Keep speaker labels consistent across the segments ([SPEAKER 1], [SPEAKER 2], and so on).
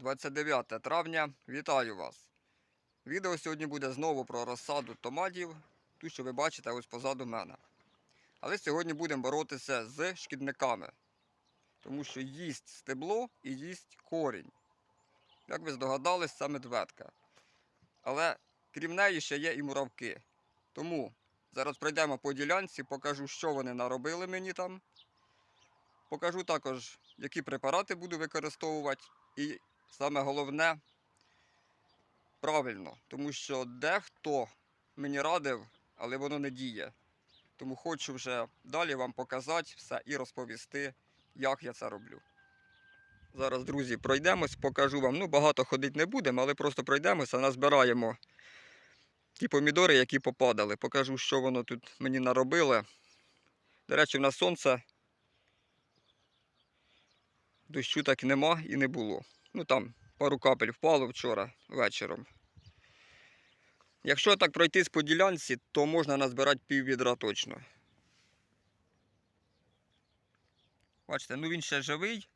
[SPEAKER 1] 29 травня. Вітаю вас! Відео сьогодні буде знову про розсаду томатів, ту, що ви бачите ось позаду мене. Але сьогодні будемо боротися з шкідниками, тому що їсть стебло і їсть корінь. Як ви здогадались, це медведка. Але крім неї ще є і муравки. Тому зараз пройдемо по ділянці, покажу, що вони наробили мені там. Покажу також, які препарати буду використовувати. І саме головне правильно, тому що дехто мені радив, але воно не діє. Тому хочу вже далі вам показати все і розповісти, як я це роблю. Зараз, друзі, пройдемось, покажу вам. Ну, багато ходити не будемо, але просто пройдемося, назбираємо ті помідори, які попадали. Покажу, що воно тут мені наробило. До речі, в нас сонце дощу так нема і не було. Ну там пару капель впало вчора вечором. Якщо так пройтись по ділянці, то можна назбирати пів відра точно. Бачите, ну він ще живий,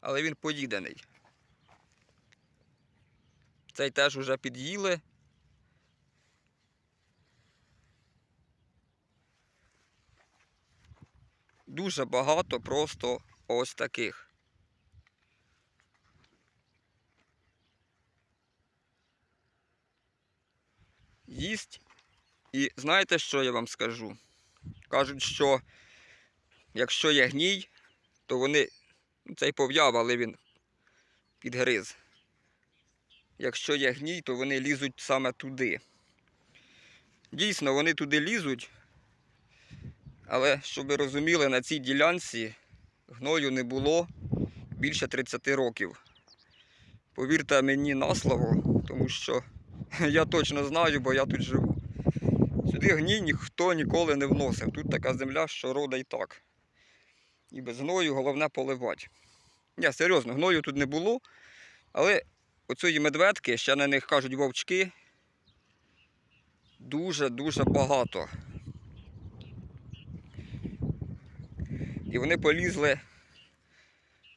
[SPEAKER 1] але він поїдений. Цей теж уже під'їли. Дуже багато просто ось таких. Їсть. І знаєте, що я вам скажу? Кажуть, що якщо є гній, то вони. ну, Цей пов'яв, але він підгриз. Якщо є гній, то вони лізуть саме туди. Дійсно, вони туди лізуть, але щоб ви розуміли, на цій ділянці гною не було більше 30 років. Повірте мені на слово, тому що я точно знаю, бо я тут живу. Сюди гній ніхто ніколи не вносив. Тут така земля, що рода і так. І без гною головне поливати. Ні, серйозно, гною тут не було. Але оцієї медведки, ще на них кажуть вовчки, дуже-дуже багато. І вони полізли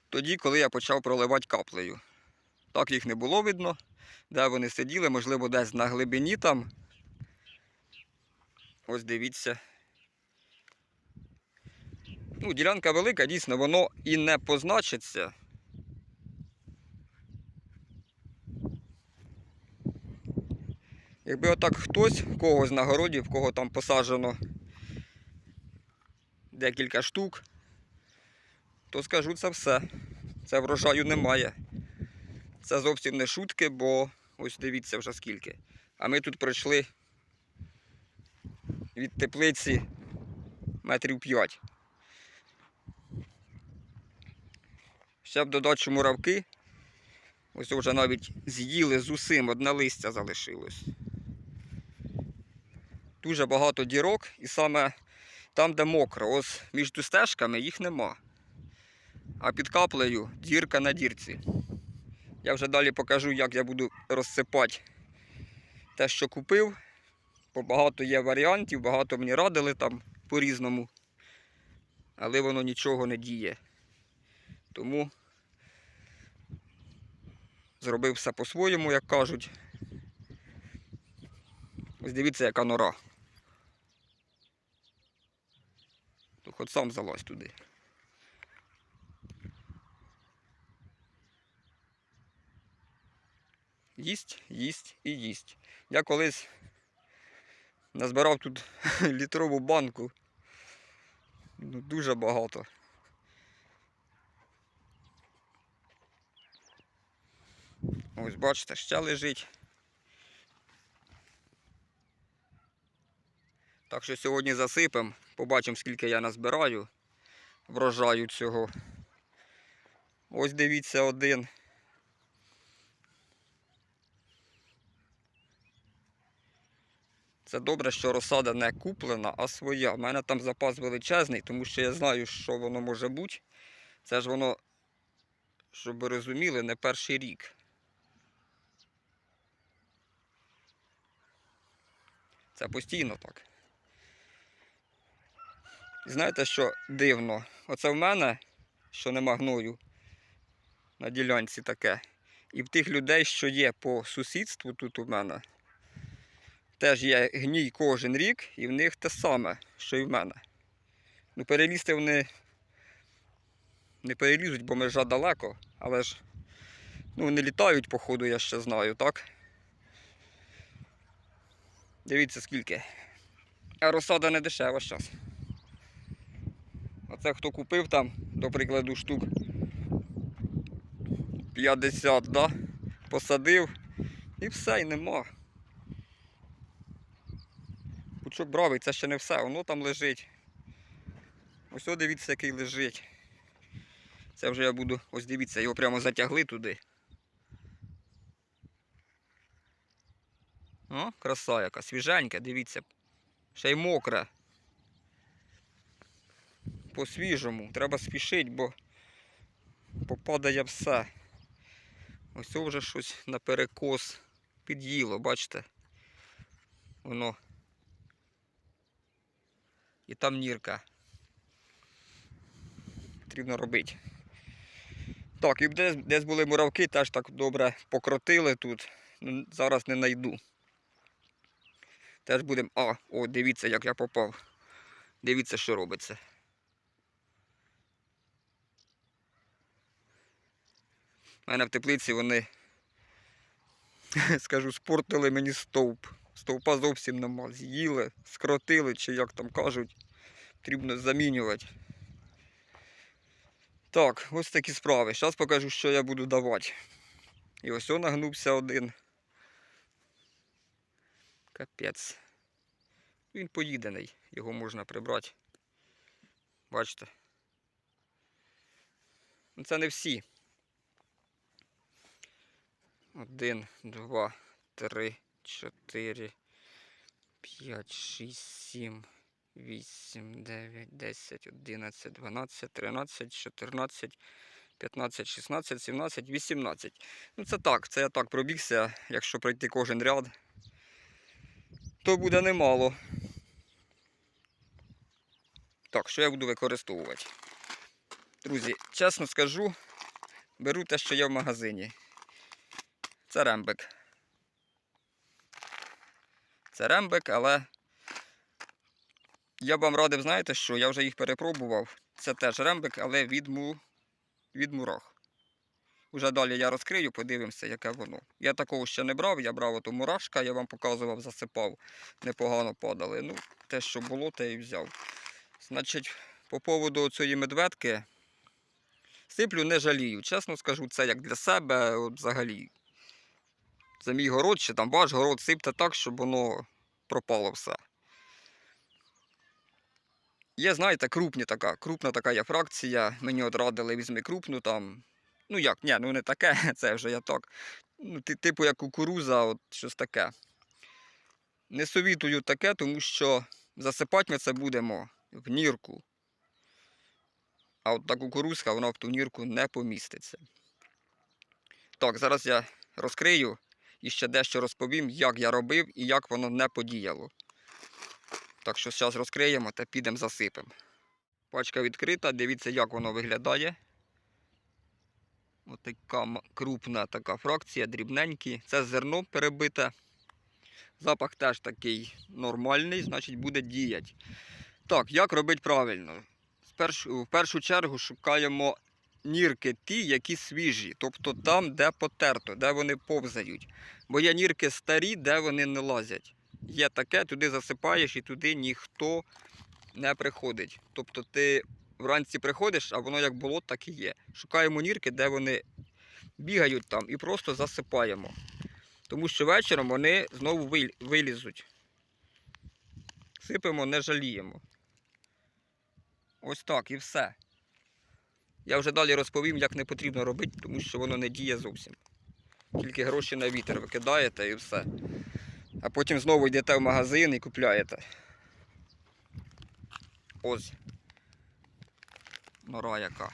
[SPEAKER 1] тоді, коли я почав проливати каплею. Так їх не було видно де вони сиділи, можливо, десь на глибині там. Ось дивіться. Ну, ділянка велика, дійсно, воно і не позначиться. Якби отак хтось, когось на городі, в кого там посаджено декілька штук, то скажу це все. Це врожаю немає. Це зовсім не шутки, бо ось дивіться вже скільки. А ми тут пройшли від теплиці метрів 5. Ще б додачу муравки. Ось вже навіть з'їли з усім, одне листя залишилось. Дуже багато дірок і саме там, де мокро, ось між стежками їх нема. А під каплею дірка на дірці. Я вже далі покажу, як я буду розсипати те, що купив. Бо багато є варіантів, багато мені радили там по-різному. Але воно нічого не діє. Тому зробив все по-своєму, як кажуть. Ось дивіться, яка нора. То хоч сам залазь туди. Їсть, їсть і їсть. Я колись назбирав тут літрову банку. Ну, дуже багато. Ось бачите, ще лежить. Так що сьогодні засипемо, побачимо, скільки я назбираю врожаю цього. Ось дивіться один. Це добре, що розсада не куплена, а своя. У мене там запас величезний, тому що я знаю, що воно може бути. Це ж воно, щоб ви розуміли, не перший рік. Це постійно так. І знаєте, що дивно? Оце в мене, що нема гною, на ділянці таке. І в тих людей, що є по сусідству тут у мене, теж є гній кожен рік, і в них те саме, що і в мене. Ну, перелізти вони не перелізуть, бо межа далеко, але ж ну, вони літають, походу, я ще знаю, так? Дивіться скільки. А розсада не дешева зараз. А це хто купив там, до прикладу, штук 50, да? посадив і все, і нема. Пучок бравий, це ще не все, воно там лежить. Ось о, дивіться, який лежить. Це вже я буду, ось дивіться, його прямо затягли туди. О, краса яка, свіженька, дивіться. Ще й мокре. По-свіжому. Треба спішити, бо попадає все. Ось вже щось на перекос під'їло, бачите? Воно. І там нірка. Потрібно робити. Так, і десь, десь були муравки, теж так добре покротили тут. Ну, Зараз не знайду. Теж будемо. А, о, дивіться, як я попав. Дивіться, що робиться. У мене в теплиці вони, скажу, спортили мені стовп. Стовпа зовсім нема. З'їли, скротили, чи як там кажуть. Потрібно замінювати. Так, ось такі справи. Зараз покажу, що я буду давати. І ось он нагнувся один. Капець. Він поїдений, його можна прибрати. Бачите? Ну, Це не всі. Один, два, три, чотири, п'ять, шість, сім, вісім, дев'ять, десять, одинадцять, дванадцять, тринадцять, чотирнадцять, п'ятнадцять, шістнадцять, сімнадцять, вісімнадцять. Ну це так, це я так пробігся, якщо пройти кожен ряд, то буде немало. Так, що я буду використовувати? Друзі, чесно скажу, беру те, що є в магазині. Це рембик. Це рембик, але я вам радив, знаєте що, я вже їх перепробував. Це теж рембик, але від, му... від мурах. Уже далі я розкрию, подивимося, яке воно. Я такого ще не брав, я брав ото мурашка, я вам показував, засипав, непогано падали. Ну, те, що було, те і взяв. Значить, по поводу цієї медведки, сиплю не жалію. Чесно скажу, це як для себе, взагалі. Це мій город, чи там ваш город, сипте так, щоб воно пропало все. Є, знаєте, крупні така, крупна така є фракція. Мені от радили, візьми крупну там. Ну як, ні, ну не таке, це вже я так. Ну, типу як кукуруза, от щось таке. Не совітую таке, тому що засипати ми це будемо в нірку. А от та кукурузка, вона в ту нірку не поміститься. Так, зараз я розкрию і ще дещо розповім, як я робив і як воно не подіяло. Так що зараз розкриємо та підемо засипемо. Пачка відкрита, дивіться, як воно виглядає. Ось така крупна така фракція, дрібненькі. Це зерно перебите. Запах теж такий нормальний, значить буде діяти. Так, як робити правильно? В першу чергу шукаємо нірки ті, які свіжі, тобто там, де потерто, де вони повзають. Бо є нірки старі, де вони не лазять. Є таке, туди засипаєш і туди ніхто не приходить. Тобто ти вранці приходиш, а воно як було, так і є. Шукаємо нірки, де вони бігають там і просто засипаємо. Тому що вечором вони знову вилізуть. Сипемо, не жаліємо. Ось так і все. Я вже далі розповім, як не потрібно робити, тому що воно не діє зовсім. Тільки гроші на вітер викидаєте і все. А потім знову йдете в магазин і купляєте. Ось. Нора яка.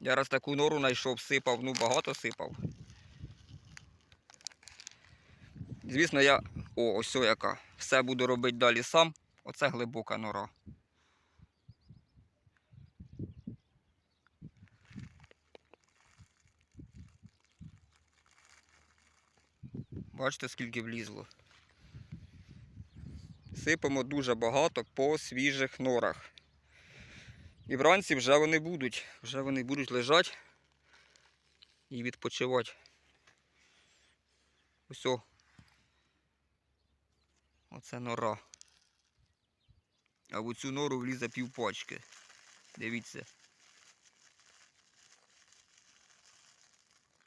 [SPEAKER 1] Я раз таку нору знайшов, сипав, ну багато сипав. Звісно, я. О, ось яка. Все буду робити далі сам. Оце глибока нора. Бачите, скільки влізло. Сипемо дуже багато по свіжих норах. І вранці вже вони будуть. Вже вони будуть лежати і відпочивати. Ось. о. Оце нора. А в цю нору влізе півпачки. Дивіться.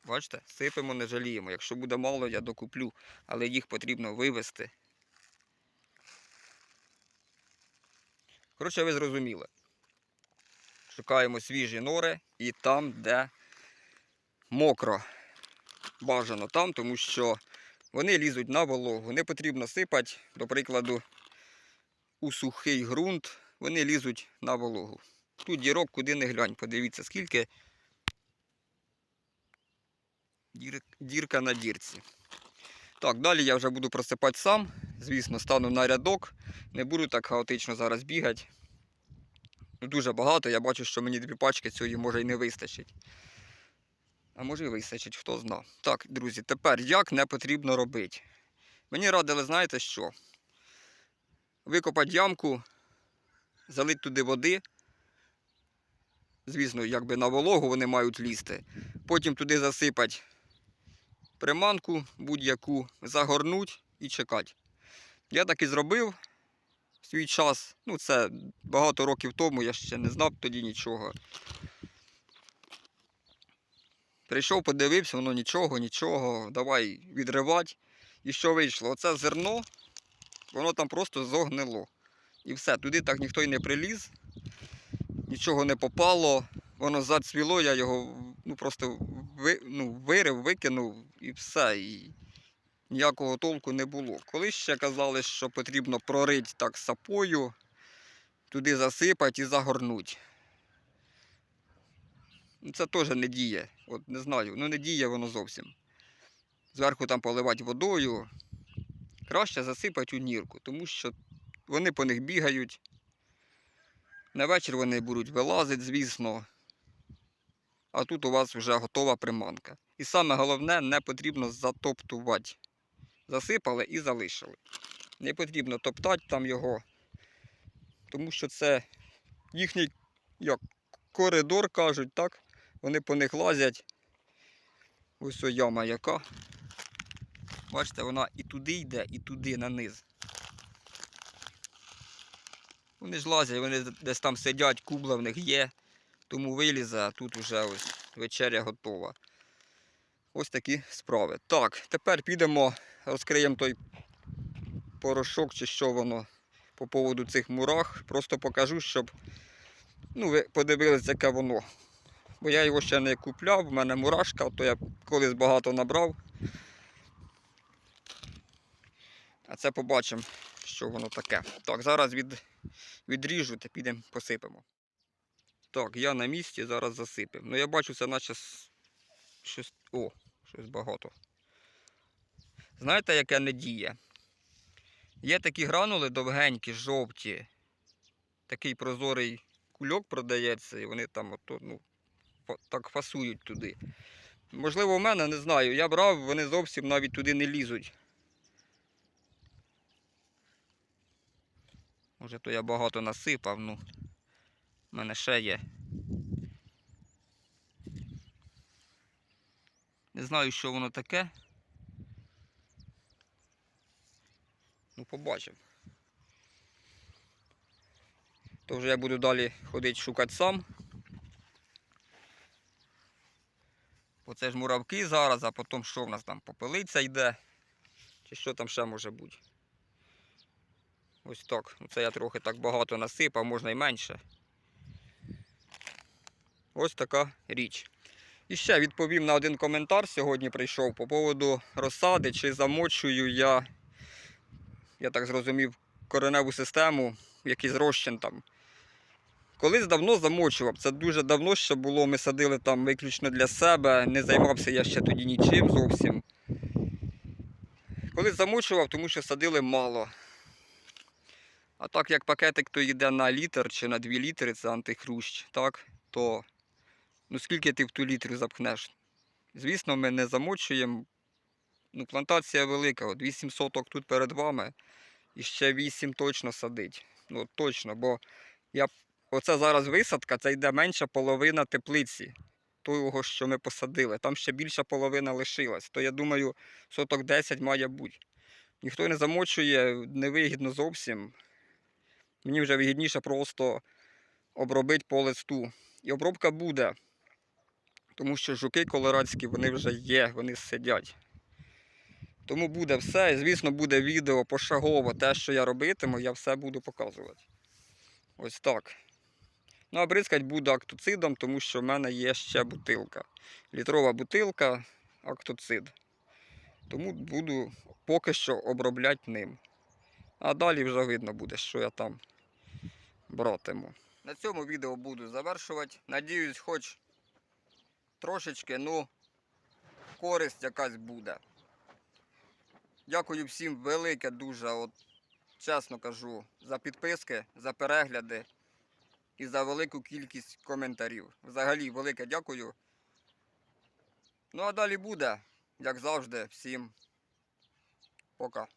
[SPEAKER 1] Бачите, сипемо, не жаліємо. Якщо буде мало, я докуплю, але їх потрібно вивезти. Коротше, ви зрозуміли. Шукаємо свіжі нори і там, де мокро. Бажано там, тому що вони лізуть на вологу. Не потрібно сипати, до прикладу, у сухий ґрунт, вони лізуть на вологу. Тут дірок куди не глянь, подивіться, скільки дір... дірка на дірці. Так, далі я вже буду просипати сам. Звісно, стану на рядок. Не буду так хаотично зараз бігати. Ну, дуже багато, я бачу, що мені дві пачки цієї може і не вистачить. А може і вистачить, хто зна. Так, друзі, тепер як не потрібно робити. Мені радили, знаєте що? Викопати ямку, залити туди води. Звісно, якби на вологу вони мають лізти. Потім туди засипати приманку будь-яку, загорнуть і чекати. Я так і зробив свій час. Ну, це багато років тому, я ще не знав тоді нічого. Прийшов, подивився, воно нічого, нічого, давай відривати. І що вийшло? Оце зерно, воно там просто зогнило. І все, туди так ніхто й не приліз, нічого не попало, воно зацвіло, я його ну, просто ви, ну, вирив, викинув і все. І ніякого толку не було. Колись ще казали, що потрібно прорити так сапою, туди засипати і загорнути. Ну, Це теж не діє. От не знаю, ну не діє воно зовсім. Зверху там поливати водою. Краще засипати у нірку, тому що вони по них бігають. На вечір вони будуть вилазити, звісно. А тут у вас вже готова приманка. І саме головне, не потрібно затоптувати. Засипали і залишили. Не потрібно топтати там його, тому що це їхній як, коридор, кажуть, так? Вони по них лазять. Ось о яма яка. Бачите, вона і туди йде, і туди на низ. Вони ж лазять, вони десь там сидять, кубла в них є, тому вилізе, а тут вже ось вечеря готова. Ось такі справи. Так, тепер підемо, розкриємо той порошок чи що воно по поводу цих мурах. Просто покажу, щоб ну, ви подивилися, яке воно. Бо я його ще не купляв, в мене мурашка, то я колись багато набрав. А це побачимо, що воно таке. Так, зараз від, відріжу та підемо посипемо. Так, я на місці, зараз засипемо. Ну я бачу, це наче щось. О, щось багато. Знаєте, яке не діє? Є такі гранули довгенькі, жовті. Такий прозорий кульок продається, і вони там ото, ну, так фасують туди. Можливо, в мене не знаю. Я брав, вони зовсім навіть туди не лізуть. Може, то я багато насипав, ну. В мене ще є. Не знаю, що воно таке. Ну, побачимо. То вже я буду далі ходити шукати сам. Оце ж муравки зараз, а потім що в нас там попелиця йде. Чи що там ще може бути. Ось так. Ну, Це я трохи так багато насипав, можна й менше. Ось така річ. І ще відповім на один коментар сьогодні прийшов по поводу розсади, чи замочую я, я так зрозумів, кореневу систему, якийсь розчин там. Колись давно замочував. Це дуже давно ще було. Ми садили там виключно для себе. Не займався я ще тоді нічим зовсім. Колись замочував, тому що садили мало. А так як пакетик то йде на літр чи на 2 літри, це антихрущ, так, то ну скільки ти в ту літру запхнеш? Звісно, ми не замочуємо. Ну, плантація велика, от 8 соток тут перед вами. І ще 8 точно садить. Ну, точно, бо я... оце зараз висадка, це йде менша половина теплиці. Того, що ми посадили. Там ще більша половина лишилась. То я думаю, соток 10 має бути. Ніхто не замочує, невигідно зовсім. Мені вже вигідніше просто обробити по листу. І обробка буде. Тому що жуки колорадські, вони вже є, вони сидять. Тому буде все. І, звісно, буде відео пошагово. Те, що я робитиму, я все буду показувати. Ось так. Ну, а бризкать буду актоцидом, тому що в мене є ще бутилка. Літрова бутилка, актоцид. Тому буду поки що обробляти ним. А далі вже видно буде, що я там братиму. На цьому відео буду завершувати. Надіюсь, хоч трошечки, ну, користь якась буде. Дякую всім велике дуже, от, чесно кажу, за підписки, за перегляди і за велику кількість коментарів. Взагалі, велике дякую. Ну а далі буде, як завжди, всім пока.